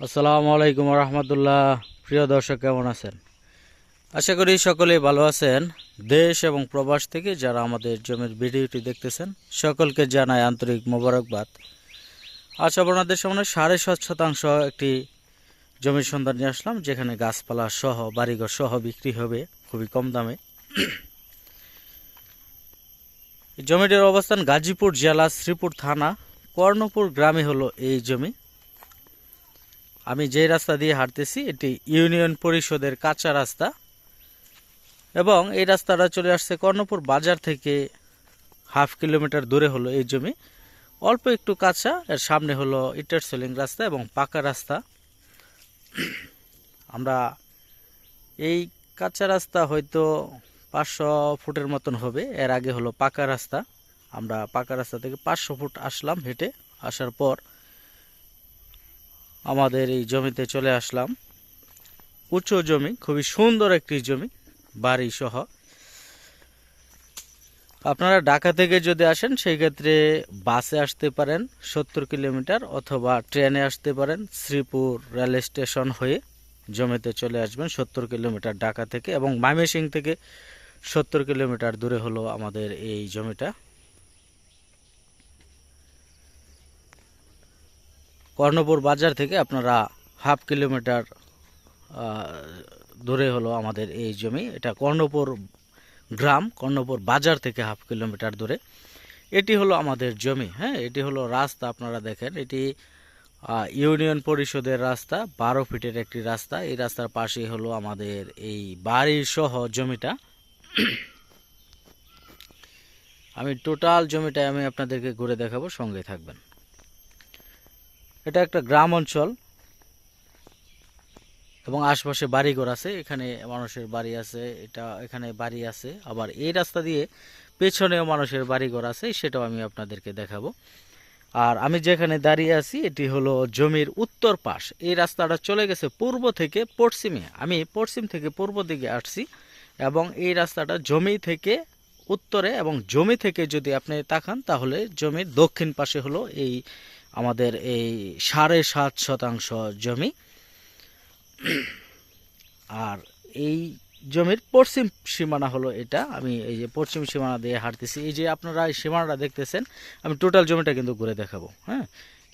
আসসালামু আলাইকুম রহমতুল্লাহ। প্রিয় দর্শক, কেমন আছেন? আশা করি সকলেই ভালো আছেন। দেশ এবং প্রবাস থেকে যারা আমাদের জমির ভিডিওটি দেখতেছেন, সকলকে জানায় আন্তরিক মোবারকবাদ। আজ আপনাদের সামনে সাড়ে সাত শতাংশ একটি জমির সন্ধান নিয়ে আসলাম, যেখানে গাছপালা সহ, বাড়িঘর সহ বিক্রি হবে খুবই কম দামে। জমিটির অবস্থান গাজীপুর জেলা শ্রীপুর থানা, কর্ণপুর গ্রামে হলো এই জমি। আমি যে রাস্তা দিয়ে হাঁটতেছি, এটি ইউনিয়ন পরিষদের কাঁচা রাস্তা এবং এই রাস্তাটা চলে আসছে কর্ণপুর বাজার থেকে হাফ কিলোমিটার দূরে হলো এই জমি। অল্প একটু কাঁচা, এর সামনে হলো ইটার সেলিং রাস্তা এবং পাকা রাস্তা। আমরা এই কাঁচা রাস্তা হয়তো পাঁচশো ফুটের মতন হবে, এর আগে হলো পাকা রাস্তা। আমরা পাকা রাস্তা থেকে পাঁচশো ফুট আসলাম হেঁটে, আসার পর আমাদের এই জমিতে চলে আসলাম। উঁচু জমি, খুবই সুন্দর একটি জমি বাড়ি সহ আপনারা ঢাকা থেকে যদি আসেন সেই ক্ষেত্রে বাসে আসতে পারেন, সত্তর কিলোমিটার অথবা ট্রেনে আসতে পারেন, শ্রীপুর রেল স্টেশন হয়ে জমিতে চলে আসবেন, সত্তর কিলোমিটার ঢাকা থেকে এবং ময়মনসিং থেকে সত্তর কিলোমিটার দূরে হলো আমাদের এই জমিটা। কর্ণপুর বাজার থেকে আপনারা হাফ কিলোমিটার দূরে হলো আমাদের এই জমি। এটা কর্ণপুর গ্রাম, কর্ণপুর বাজার থেকে হাফ কিলোমিটার দূরে। এটি হলো আমাদের জমি হ্যাঁ? এটি হলো রাস্তা, আপনারা দেখেন। এটি ইউনিয়ন পরিষদের রাস্তা, বারো ফিটের একটি রাস্তা। এই রাস্তার পাশেই হলো আমাদের এই বাড়ির সহ জমিটা। আমি টোটাল জমিটা আমি আপনাদেরকে ঘুরে দেখাবো, সঙ্গে থাকবেন। এটা একটা গ্রাম অঞ্চল। এবং আশপাশে বাড়িঘর আছে, এখানে মানুষের বাড়ি আছে, এটা এখানে বাড়ি আছে। আবার এই রাস্তা দিয়ে পেছনেও মানুষের বাড়িঘর আছে, সেটাও আমি আপনাদেরকে দেখাবো। আর আমি যেখানে দাঁড়িয়ে আছি, এটি হলো জমির উত্তর পাশ। এই রাস্তাটা চলে গেছে পূর্ব থেকে পশ্চিমে। আমি পশ্চিম থেকে পূর্ব দিকে আসছি, এবং এই রাস্তাটা জমি থেকে উত্তরে এবং জমি থেকে যদি আপনি তাকান, তাহলে জমির দক্ষিণ পাশে হলো এই আমাদের এই সাড়ে সাত শতাংশ জমি। আর এই জমির পশ্চিম সীমানা হলো এটা। আমি এই যে পশ্চিম সীমানা দিয়ে হাঁটতেছি। এই যে আপনারা এই সীমানাটা দেখতেছেন, আমি টোটাল জমিটা কিন্তু ঘুরে দেখাবো হ্যাঁ?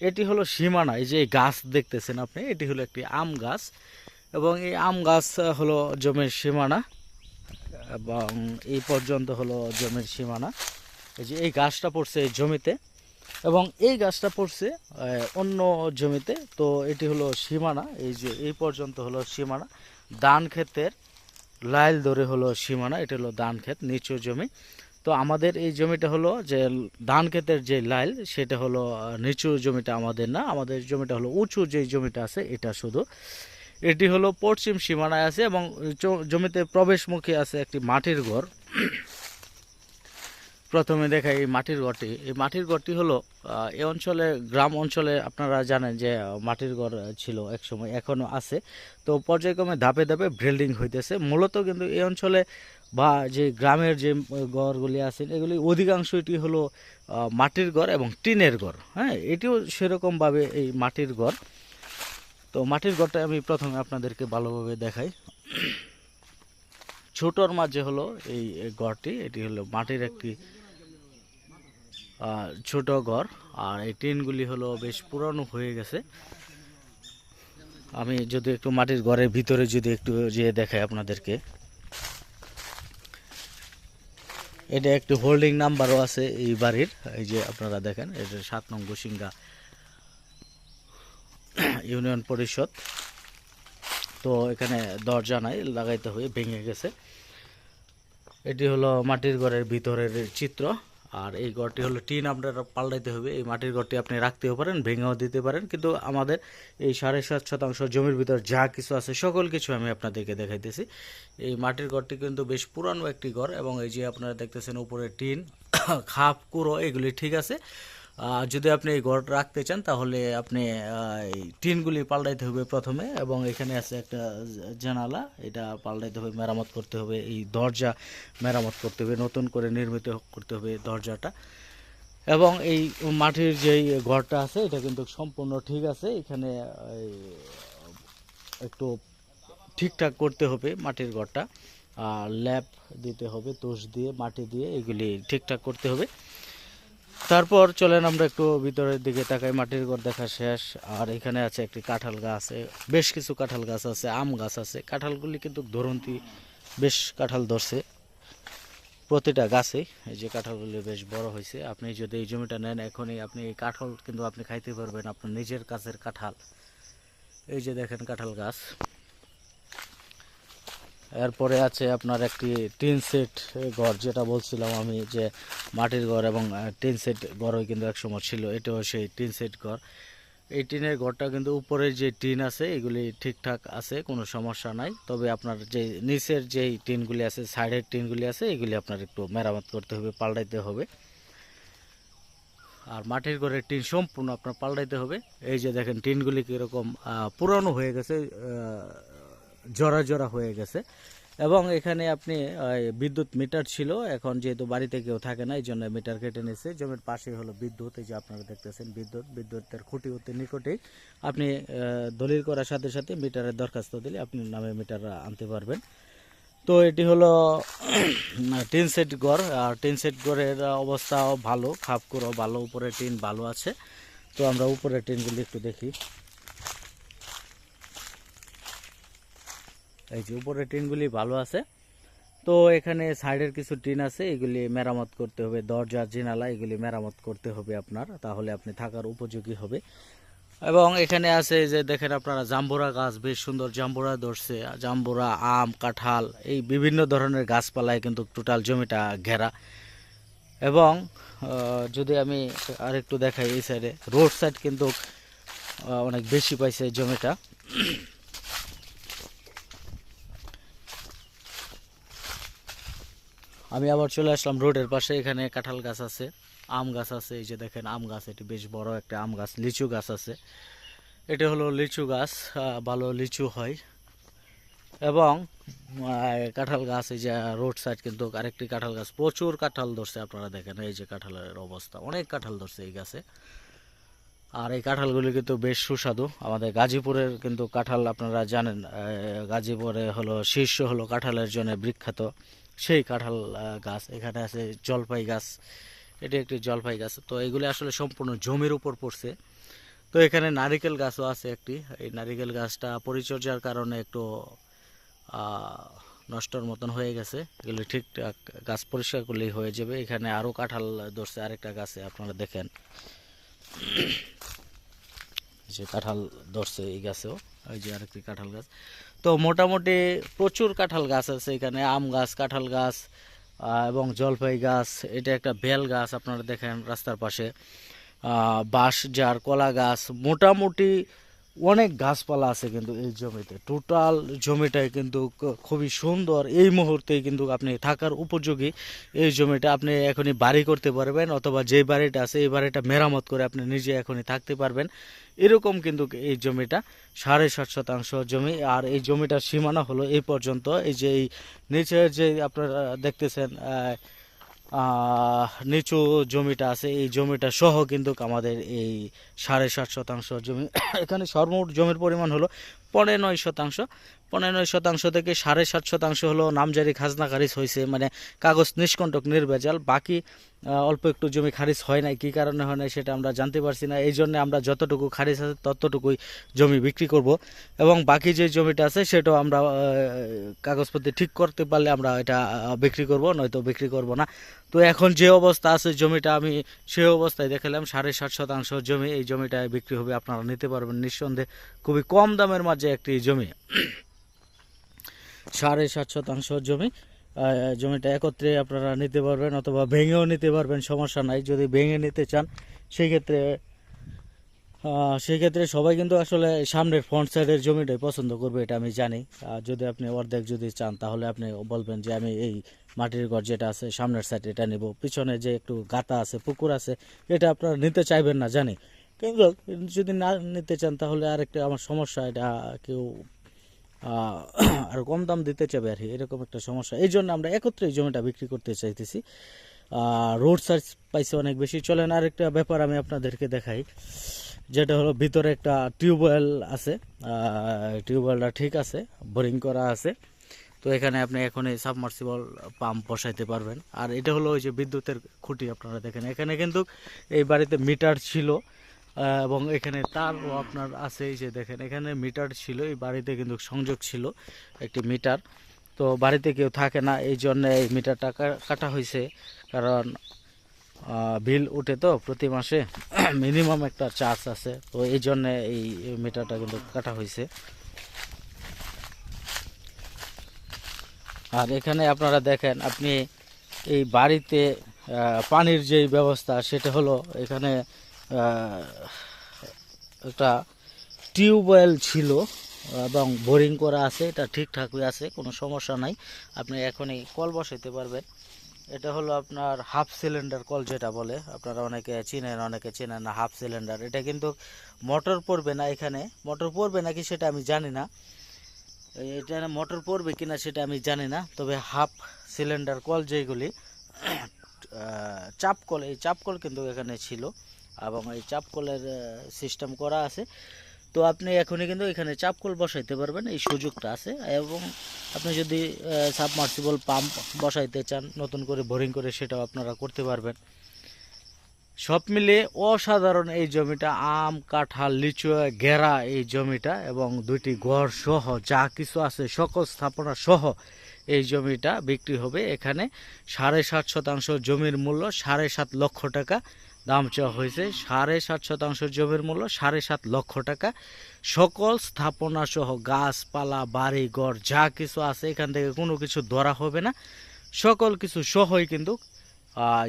এটি হলো সীমানা। এই যে গাছ দেখতেছেন আপনি, এটি হলো একটি আম গাছ। এবং এই আম গাছ হলো জমির সীমানা। এবং এই পর্যন্ত হলো জমির সীমানা। এই যে এই গাছটা পড়ছে এই জমিতে। এবং এই গাছটা পড়ছে অন্য জমিতে। তো এটি হলো সীমানা, এই যে এই পর্যন্ত হলো সীমানা। ধান ক্ষেতের লাইল ধরে হলো সীমানা, এটা হলো ধান ক্ষেত, নিচু জমি। তো আমাদের এই জমিটা হলো যে ধান ক্ষেতের যে লাইল, সেটা হলো নিচু জমিটা আমাদের না, আমাদের জমিটা হলো উঁচু যে জমিটা আছে, এটা শুধু। এটি হলো পশ্চিম সীমানায় আছে এবং জমিতে প্রবেশমুখী আছে একটি মাটির ঘর। প্রথমে দেখাই এই মাটির ঘরটি। এই মাটির ঘরটি হলো এই অঞ্চলে, গ্রাম অঞ্চলে আপনারা জানেন যে মাটির ঘর ছিল একসময় এখনও আছে। তো পর্যায়ক্রমে ধাপে ধাপে বিল্ডিং হইতেছে। মূলত কিন্তু এই অঞ্চলে বা যে গ্রামের যে ঘরগুলি আছে এগুলি অধিকাংশটি হলো মাটির ঘর এবং টিনের ঘর। হ্যাঁ এটিও সেরকমভাবে এই মাটির ঘর। তো মাটির ঘরটা আমি প্রথমে আপনাদেরকে ভালোভাবে দেখাই। ছোটর মাঝে হলো এই ঘরটি। এটি হলো মাটির একটি ছোট ঘর, আর এই টিনগুলি হলো বেশ পুরানো হয়ে গেছে। আমি যদি একটু মাটির ঘরের ভিতরে যদি একটু যেয়ে দেখাই আপনাদেরকে। এটা একটু হোল্ডিং নাম্বারও আছে এই বাড়ির, এই যে আপনারা দেখেন এটা সাত নং গোসিঙ্গা ইউনিয়ন পরিষদ। তো এখানে দরজা নাই, লাগাইতে হয়ে ভেঙে গেছে। এটি হলো মাটির ঘরের ভিতরের চিত্র। আর এই ঘরটি হলো টিন আপনার পাল্টাইতে হবে। এই মাটির ঘরটি আপনি রাখতেও পারেন, ভেঙেও দিতে পারেন। কিন্তু আমাদের এই সাড়ে সাত শতাংশ জমির ভিতর যা কিছু আছে, সকল কিছু আমি আপনাদেরকে দেখাইতেছি। এই মাটির ঘরটি কিন্তু বেশ পুরানো একটি ঘর এবং এই যে আপনারা দেখতেছেন উপরে টিন, খাপ, কুড়ো, এগুলি ঠিক আছে। যদি আপনি এই ঘর রাখতে চান, তাহলে আপনি এই টিনগুলি পাল্টাইতে হবে প্রথমে, এবং এখানে আছে একটা জানালা। এটা পাল্টাইতে হবে, মেরামত করতে হবে, এই দরজা মেরামত করতে হবে, নতুন করে নির্মিত করতে হবে দরজাটা। এবং এই মাটির যেই ঘরটা আছে, এটা কিন্তু সম্পূর্ণ ঠিক আছে। এখানে একটু ঠিকঠাক করতে হবে মাটির ঘরটা। আর ল্যাপ দিতে হবে, তোষ দিয়ে, মাটি দিয়ে, এগুলি ঠিকঠাক করতে হবে। তারপর চলেন আমরা একটু ভিতরের দিকে তাকাই, মাটির ঘর দেখা শেষ। আর এখানে আছে একটি কাঁঠাল গাছ বেশ কিছু কাঁঠাল গাছ আছে, আম গাছ আছে। কাঁঠালগুলি কিন্তু ধরন্তি, বেশ কাঁঠাল ধরছে প্রতিটা গাছে। এই যে কাঁঠালগুলি বেশ বড় হয়েছে। আপনি যদি এই জমিটা নেন, এখনই আপনি এই কাঁঠাল কিন্তু আপনি খাইতে পারবেন, আপনার নিজের কাছের কাঁঠাল। এই যে দেখেন কাঁঠাল গাছ। এরপরে আছে আপনার একটি টিন সেট ঘর, যেটা বলছিলাম আমি যে মাটির ঘর এবং টিন সেট ঘরও কিন্তু একসময় ছিল, এটাও সেই টিন সেট ঘর। এই টিনের ঘরটা কিন্তু উপরের যে টিন আছে, এগুলি ঠিকঠাক আছে, কোনো সমস্যা নাই। তবে আপনার যে নিচের যেই টিনগুলি আছে, সাইডের টিনগুলি আছে, এগুলি আপনার একটু মেরামত করতে হবে, পাল্টাইতে হবে। আর মাটির ঘরের টিন সম্পূর্ণ আপনার পাল্টাইতে হবে। এই যে দেখেন, টিনগুলি কীরকম পুরানো হয়ে গেছে জরা জরা হয়ে গেছে। এবং এখানে আপনি বিদ্যুৎ মিটার ছিল, এখন যেহেতু বাড়িতে কেউ থাকে না এই জন্য মিটার কেটে নিয়েছে। জমির পাশে হলো বিদ্যুৎ, এই যে আপনারা দেখতেছেন বিদ্যুৎ, বিদ্যুতের খুঁটি অতি নিকটেই আপনি দলিল করার সাথে সাথে মিটারের দরখাস্ত দিলে আপনি নামে মিটার আনতে পারবেন। তো এটি হলো, টিন সেট ঘর। আর টিন সেট ঘরের অবস্থাও ভালো খাপকুরও ভালো, উপরে টিন ভালো আছে। তো আমরা উপরে টিনগুলি একটু দেখি। এই যে উপরে টিনগুলি ভালো আছে। তো এখানে সাইডের কিছু টিন আছে, এগুলি মেরামত করতে হবে। দরজা জিনালা, এগুলি মেরামত করতে হবে আপনার, তাহলে আপনি থাকার উপযোগী হবে। এবং এখানে আছে যে দেখেন আপনারা, জাম্বুরা গাছ বেশ সুন্দর জাম্বুরা ধরছে। জাম্বুরা, আম, কাঁঠাল, এই বিভিন্ন ধরনের গাছপালায় কিন্তু টোটাল জমিটা ঘেরা। এবং যদি আমি আরেকটু দেখাই এই সাইডে রোড সাইড কিন্তু অনেক বেশি পাইছে জমিটা। আমি আবার চলে আসলাম রোডের পাশে, এখানে কাঁঠাল গাছ আছে, আম গাছ আছে, এই যে দেখেন আম গাছ, এটি বেশ বড় একটা আম গাছ, লিচু গাছ আছে। এটা হলো লিচু গাছ ভালো লিচু হয়। এবং কাঁঠাল গাছ, এই যে রোড সাইড কিন্তু আরেকটি কাঁঠাল গাছ, প্রচুর কাঁঠাল ধরছে আপনারা দেখেন, এই যে কাঁঠালের অবস্থা, অনেক কাঁঠাল ধরছে এই গাছে। আর এই কাঁঠালগুলি কিন্তু বেশ সুস্বাদু, আমাদের গাজীপুরের কিন্তু কাঁঠাল আপনারা জানেন গাজীপুরে হলো শীর্ষ হলো কাঁঠালের জন্য বিখ্যাত। সেই কাঁঠাল গাছ, এখানে আছে জলপাই গাছ, এটি একটি জলপাই গাছ। তো এগুলি আসলে সম্পূর্ণ জমির উপর পড়ছে। তো এখানে নারিকেল গাছও আছে একটি। এই নারিকেল গাছটা পরিচর্যার কারণে একটু নষ্টর মতন হয়ে গেছে। এগুলি ঠিকঠাক গাছ পরিষ্কার করলেই হয়ে যাবে। এখানে আরও কাঁঠাল ধরছে আরেকটা গাছে, আপনারা দেখেন। যে কাঁঠাল ধরছে এই গাছেও ওই যে আরেকটি কাঁঠাল গাছ। তো মোটামুটি প্রচুর কাঁঠাল গাছ আছে এখানে, আম গাছ, কাঁঠাল গাছ এবং জলপাই গাছ, এটা একটা বেল গাছ আপনারা দেখেন রাস্তার পাশে। বাঁশ, জার, কলা গাছ, মোটামুটি অনেক গাছপালা আছে কিন্তু এই জমিতে। টোটাল জমিটাই কিন্তু খুবই সুন্দর। এই মুহূর্তে কিন্তু আপনি থাকার উপযোগী এই জমিটা আপনি এখনই বাড়ি করতে পারবেন অথবা যে বাড়িটা আছে এই বাড়িটা মেরামত করে আপনি নিজে এখনই থাকতে পারবেন। এরকম কিন্তু এই জমিটা সাড়ে সাত শতাংশ জমি। আর এই জমিটার সীমানা হলো এই পর্যন্ত। এই যে এই নিচে যে আপনারা দেখতেছেন নিচু জমিটা আছে, এই জমিটা সহ কিন্তু আমাদের এই সাড়ে সাত শতাংশ জমি। এখানে সর্বমোট জমির পরিমাণ হলো পনেরো নয় শতাংশ। পনেরো নয় শতাংশ থেকে সাড়ে সাত শতাংশ হলো নামজারি খাজনা খারিজ হয়েছে মানে কাগজ নিষ্কণ্টক, নির্ভেজাল। বাকি অল্প একটু জমি খারিজ হয় নাই, কী কারণে হয় নাই সেটা আমরা জানতে পারছি না। এই জন্য আমরা যতটুকু খারিজ আছে ততটুকুই জমি বিক্রি করব। এবং বাকি যে জমিটা আছে সেটাও আমরা কাগজপত্র ঠিক করতে পারলে আমরা এটা বিক্রি করব, নয়তো বিক্রি করব না। তো এখন যে অবস্থা আছে জমিটা, আমি সেই অবস্থায় দেখালাম, সাড়ে সাত শতাংশ জমি, এই জমিটা বিক্রি হবে, আপনারা নিতে পারবেন নিঃসন্দেহে। খুবই কম দামের মাঝে একটি জমি সাড়ে সাত শতাংশ জমি জমিটা একত্রে আপনারা নিতে পারবেন অথবা ভেঙেও নিতে পারবেন সমস্যা নাই। যদি ভেঙে নিতে চান সেই ক্ষেত্রে আহ, সেই ক্ষেত্রে সবাই কিন্তু আসলে সামনের ফ্রন্ট সাইডের জমিটাই পছন্দ করবে এটা আমি জানি। যদি আপনি অর্ধেক যদি চান তাহলে আপনি বলবেন যে আমি এই মাটির ঘর যেটা আছে সামনের সাইড এটা নেব। পিছনে যে একটু গাতা আছে পুকুর আছে এটা আপনারা নিতে চাইবেন না জানি। কিন্তু যদি না নিতে চান, তাহলে আরেকটা আমার সমস্যা, এটা কেউ আর কম দাম দিতে চাবে আর এরকম একটা সমস্যা। এই জন্য আমরা একত্রে এই জমিটা বিক্রি করতে চাইতেছি। রোড সার্চ পাইছে অনেক বেশি। চলেন, আরেকটা ব্যাপার আমি আপনাদেরকে দেখাই, যেটা হলো ভিতরে একটা টিউবওয়েল আছে। টিউবওয়েলটা ঠিক আছে, বোরিং করা আছে। তো এখানে আপনি এখন এই সাবমার্সিবল পাম্প বসাইতে পারবেন। আর এটা হলো ওই যে বিদ্যুতের খুঁটি, আপনারা দেখেন। এখানে কিন্তু এই বাড়িতে মিটার ছিল। এবং এখানে তারও আপনার আছে এই যে দেখেন, এখানে মিটার ছিল, এই বাড়িতে কিন্তু সংযোগ ছিল একটি মিটার। তো বাড়িতে কেউ থাকে না, এই জন্য এই মিটারটা কাটা হয়েছে। কারণ বিল উঠে তো প্রতি মাসে মিনিমাম একটা চার্জ আছে, তো এই জন্য এই মিটারটা কিন্তু কাটা হয়েছে। আর এখানে আপনারা দেখেন, আপনি এই বাড়িতে পানির যে ব্যবস্থা, সেটা হলো এখানে একটা টিউবওয়েল ছিল এবং বোরিং করা আছে, এটা ঠিকঠাকই আছে, কোনো সমস্যা নাই। আপনি এখনই কল বসাইতে পারবেন। এটা হলো আপনার হাফ সিলিন্ডার কল যেটা বলে। আপনারা অনেকে চিনেন, অনেকে চেনেন না হাফ সিলিন্ডার। এটা কিন্তু মোটর পড়বে না এখানে। মোটর পড়বে নাকি সেটা আমি জানি না। এটা মোটর পড়বে কিনা সেটা আমি জানি না। তবে হাফ সিলিন্ডার কল যেগুলি চাপ কল, এই চাপ কল কিন্তু এখানে ছিল। এবং এই চাপ কলের সিস্টেম করা আছে। তো আপনি এখনই কিন্তু এখানে চাপ কল বসাইতে পারবেন, এই সুযোগটা আছে। এবং আপনি যদি সাবমার্সিবল পাম্প বসাইতে চান, নতুন করে বোরিং করে সেটাও আপনারা করতে পারবেন। সব মিলিয়ে অসাধারণ এই জমিটা, আম, কাঁঠাল, লিচু, ঘেরা এই জমিটা এবং দুইটি ঘর সহ যা কিছু আছে, সকল স্থাপনা সহ এই জমিটা বিক্রি হবে। এখানে সাড়ে সাত শতাংশ জমির মূল্য সাড়ে সাত লক্ষ টাকা দাম চাওয়া হয়েছে সাড়ে সাত শতাংশ জমির মূল্য, সাড়ে সাত লক্ষ টাকা। সকল স্থাপনা সহ গাছপালা বাড়ি ঘর যা কিছু আছে, এখান থেকে কোনো কিছু ধরা হবে না। সকল কিছু সহই কিন্তু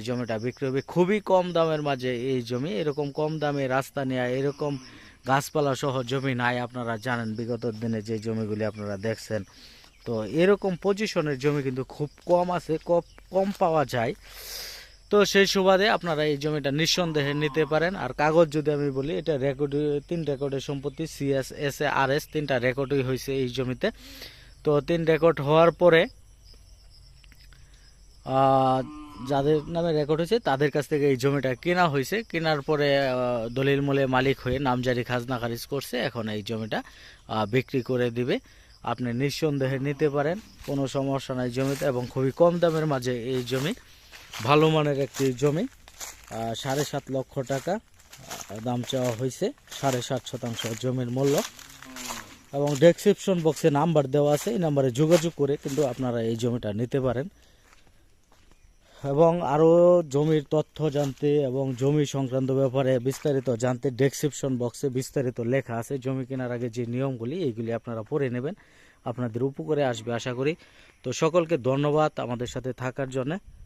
জমিটা বিক্রি হবে। খুবই কম দামের মাঝে এই জমি, এরকম কম দামে রাস্তা নেওয়া এরকম গাছপালা সহ জমি নাই, আপনারা জানেন বিগত দিনে যে জমিগুলি আপনারা দেখছেন। তো এরকম পজিশনের জমি কিন্তু খুব কম আছে, কম কম পাওয়া যায়। তো সেই সুবাদে আপনারা এই জমিটা নিঃসন্দেহে নিতে পারেন। আর কাগজ যদি আমি বলি, এটা রেকর্ড তিন রেকর্ডের সম্পত্তি CS S A R S তিনটা রেকর্ডই হয়েছে এই জমিতে। তো তিন রেকর্ড হওয়ার পরে যাদের নামে রেকর্ড হয়েছে তাদের কাছ থেকে এই জমিটা কেনা হয়েছে কেনার পরে দলিল মূলে মালিক হয়ে নামজারি খাজনা খারিজ করছে। এখন এই জমিটা বিক্রি করে দিবে। আপনি নিঃসন্দেহে নিতে পারেন, কোনো সমস্যা নাই জমিতে এবং খুবই কম দামের মাঝে এই জমি। ভালো মানের একটি জমি সাড়ে সাত লক্ষ টাকা দাম চাওয়া হয়েছে, সাড়ে সাত শতাংশ জমির মূল্য। এবং ডেসক্রিপশন বক্সে নাম্বার দেওয়া আছে, এই নাম্বারে যোগাযোগ করে কিন্তু আপনারা এই জমিটা নিতে পারেন। এবং আরও জমির তথ্য জানতে এবং জমি সংক্রান্ত ব্যাপারে বিস্তারিত জানতে ডেসক্রিপশন বক্সে বিস্তারিত লেখা আছে। জমি কেনার আগে যে নিয়মগুলি, এইগুলি আপনারা পড়ে নেবেন। আপনাদের উপকারে আসবে আশা করি। তো সকলকে ধন্যবাদ আমাদের সাথে থাকার জন্য।